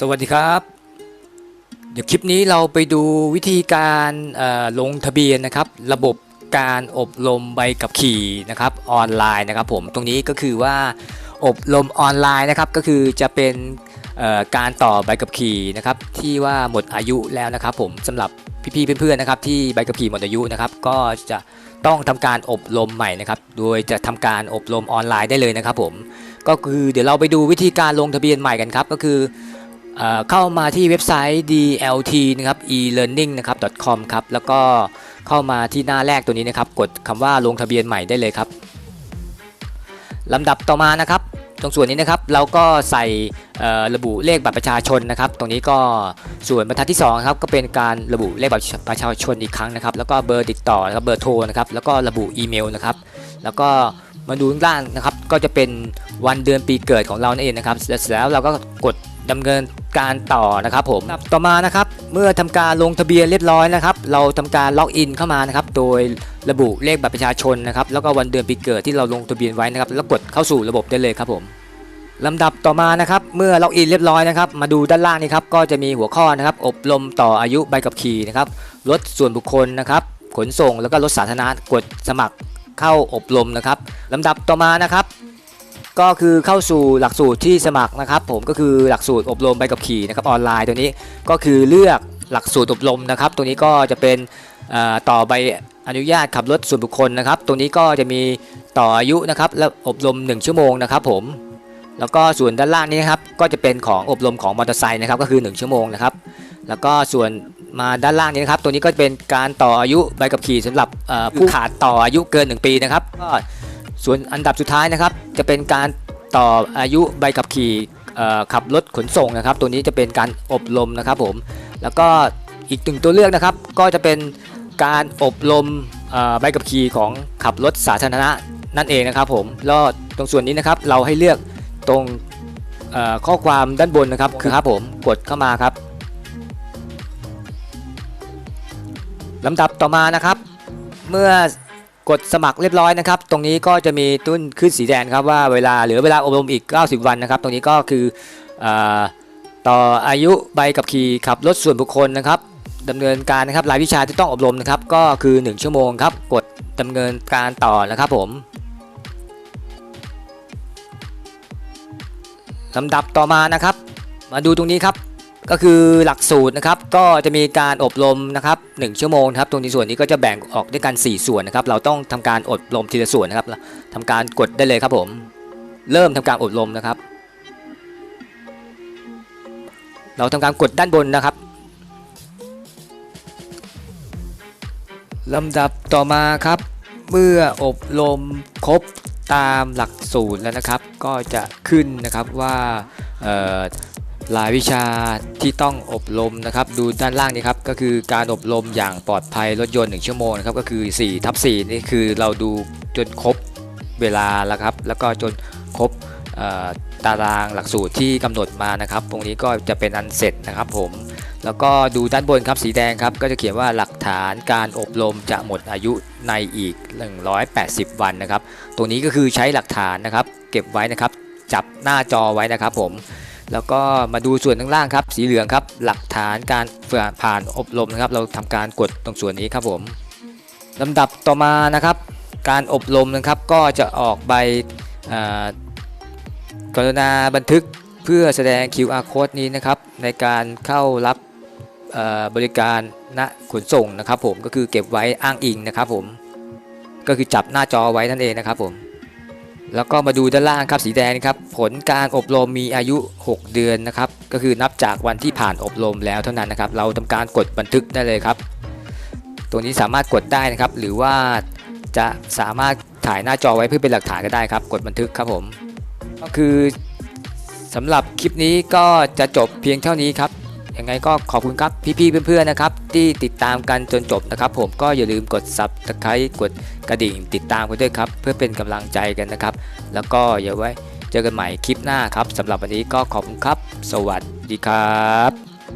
สวัสดีครับ เดี๋ยวคลิปนี้เราไปดูวิธีการลงทะเบียนนะครับ ระบบการอบรมใบขับขี่นะครับออนไลน์นะครับ ผมตรงนี้ก็คือว่าอบรมออนไลน์นะครับก็คือจะเป็นการต่อใบขับขี่นะครับ ที่ว่าหมดอายุแล้วนะครับ ผมสำหรับพี่ๆเพื่อนๆนะครับ ที่ใบขับขี่หมดอายุนะครับ ก็จะต้องทำการอบรมใหม่นะครับ โดยจะทำการอบรมออนไลน์ได้เลยนะครับ ผมก็คือเดี๋ยวเราไปดูวิธีการลงทะเบียนใหม่กันครับ ก็คือ เข้ามาที่เว็บไซต์ dlt นะครับ e-learning นะครับ .com ครับแล้วก็เข้ามาที่หน้าแรกตัวนี้นะครับ กดคำว่าลงทะเบียนใหม่ได้เลยครับลำดับต่อมานะครับ ตรงส่วนนี้นะครับเราก็ใส่ระบุเลขบัตรประชาชนนะครับ ตรงนี้ก็ส่วนบรรทัดที่2ครับก็เป็นการระบุเลขบัตรประชาชนอีกครั้งนะครับ แล้วก็เบอร์ติดต่อนะครับเบอร์โทรนะครับแล้วก็ระบุอีเมลนะครับ แล้วก็มาดูข้างล่างนะครับ ก็จะเป็นวันเดือนปีเกิดของเรานั่นเองนะครับเสร็จแล้วเราก็กดดำเนิน การต่อนะครับผมต่อมานะครับเมื่อทำการลงทะเบียนเรียบร้อยนะครับ เราทำการล็อกอินเข้ามานะครับโดยระบุเลขบัตรประชาชนนะครับแล้วก็วันเดือนปีเกิดที่เราลงทะเบียนไว้นะครับ แล้วกดเข้าสู่ระบบได้เลยครับผมลำดับต่อมานะครับเมื่อล็อกอินเรียบร้อยนะครับมาดูด้านล่างนี้ครับก็จะมีหัวข้อนะครับอบรมต่ออายุใบขับขี่นะครับรถส่วนบุคคลนะครับขนส่งแล้วก็รถสาธารณะกดสมัครเข้าอบรมนะครับลำดับต่อมานะครับ ก็คือเข้าสู่หลักสูตรที่สมัครนะครับ ผมก็คือหลักสูตรอบรมใบขับขี่นะครับออนไลน์ตัวนี้ก็คือเลือกหลักสูตรอบรมนะครับ ตัวนี้ก็จะเป็นต่อใบอนุญาตขับรถส่วนบุคคลนะครับ ตัวนี้ก็จะมีต่ออายุนะครับและอบรม 1 ชั่วโมงนะครับ ผม แล้วก็ส่วนด้านล่างนี้นะครับ ก็จะเป็นของอบรมของมอเตอร์ไซค์นะครับก็คือ 1 ชั่วโมงนะครับ แล้วก็ส่วนมาด้านล่างนี้นะครับ ตัวนี้ก็จะเป็นการต่ออายุใบขับขี่สำหรับผู้ขาดต่ออายุเกิน 1 ปีนะครับก็ ส่วนอันดับสุดท้ายนะครับจะเป็นการต่ออายุใบขับขี่ขับรถขนส่งนะครับ ตัวนี้จะเป็นการอบรมนะครับผมแล้วก็อีกหนึ่งตัวเลือกนะครับ ก็จะเป็นการอบรมใบขับขี่ของขับรถสาธารณะนั่นเองนะครับผมแล้วตรงส่วนนี้นะครับเราให้เลือกตรงข้อความด้านบนนะครับคือครับผมกดเข้ามาครับลำดับต่อมานะครับ เมื่อ กดสมัครเรียบร้อยนะครับ ตรงนี้ก็จะมีตุ้นขึ้นสีแดงครับว่าเวลาเหลือเวลาอบรมอีก 90 วันนะครับ ตรงนี้ก็คืออต่ออายุใบขับขี่ขับรถส่วนบุคคลนะครับดำเนินการนะครับรายวิชาที่ต้องอบรมนะครับ ก็คือ 1 ชั่วโมงครับ กดดำเนินการต่อนะครับผมลำดับต่อมานะครับ มาดูตรงนี้ครับ ก็คือหลักสูตรนะครับก็จะมีการอบรมนะครับ1ชั่วโมงครับตรงในส่วนนี้ก็จะแบ่งออกด้วยกัน 4 ส่วนนะครับ เราต้องทำการอบรมทีละส่วนนะครับทำการกดได้เลยครับผม เริ่มทำการอบรมนะครับ เราทำการกดด้านบนนะครับลำดับต่อมาครับ เมื่ออบรมครบตามหลักสูตรแล้วนะครับ ก็จะขึ้นนะครับว่า เอ่อรายวิชาที่ต้องอบรมนะครับ ดูด้านล่างนี้ครับก็คือการอบรมอย่างปลอดภัยรถยนต์1ชั่วโมงนะครับก็คือ4ทับ4นี่คือเราดูจนครบเวลาแล้วครับ แล้วก็จนครบตารางหลักสูตรที่กำหนดมานะครับ ตรงนี้ก็จะเป็นอันเสร็จนะครับผมแล้วก็ดูด้านบนครับสีแดงครับก็จะเขียนว่าหลักฐานการอบรมจะหมดอายุในอีก 180 วันนะครับ ตรงนี้ก็คือใช้หลักฐานนะครับ เก็บไว้นะครับ จับหน้าจอไว้นะครับผม แล้วก็มาดูส่วนข้างล่างครับ สีเหลืองครับ หลักฐานการผ่านอบรมนะครับ เราทำการกดตรงส่วนนี้ครับผมลำดับต่อมานะครับ การอบรมนะครับก็จะออกใบกรุณาบันทึกเพื่อแสดง QR code นี้นะครับ ในการเข้ารับบริการณขนส่งนะครับ ผมก็คือเก็บไว้อ้างอิงนะครับ ผมก็คือจับหน้าจอไว้นั่นเองนะครับผม แล้วก็มาดูด้านล่างครับสีแดงครับผลการอบรมมีอายุ 6 เดือนนะครับก็คือนับจากวันที่ผ่านอบรมแล้วเท่านั้นนะครับ เราทำการกดบันทึกได้เลยครับ ตัวนี้สามารถกดได้นะครับ หรือว่าจะสามารถถ่ายหน้าจอไว้เพื่อเป็นหลักฐานก็ได้ครับ กดบันทึกครับผม ก็คือสำหรับคลิปนี้ก็จะจบเพียงเท่านี้ครับ ยังไงก็ขอบคุณครับพี่ๆเพื่อนๆนะครับที่ติดตามกันจนจบนะครับ ผมก็อย่าลืมกดซับสไครต์กดกระดิ่ง ติดตามกันด้วยครับ เพื่อเป็นกำลังใจกันนะครับ แล้วก็อย่าไว้เจอกันใหม่คลิปหน้าครับสำหรับวันนี้ก็ขอบคุณครับ สวัสดีครับ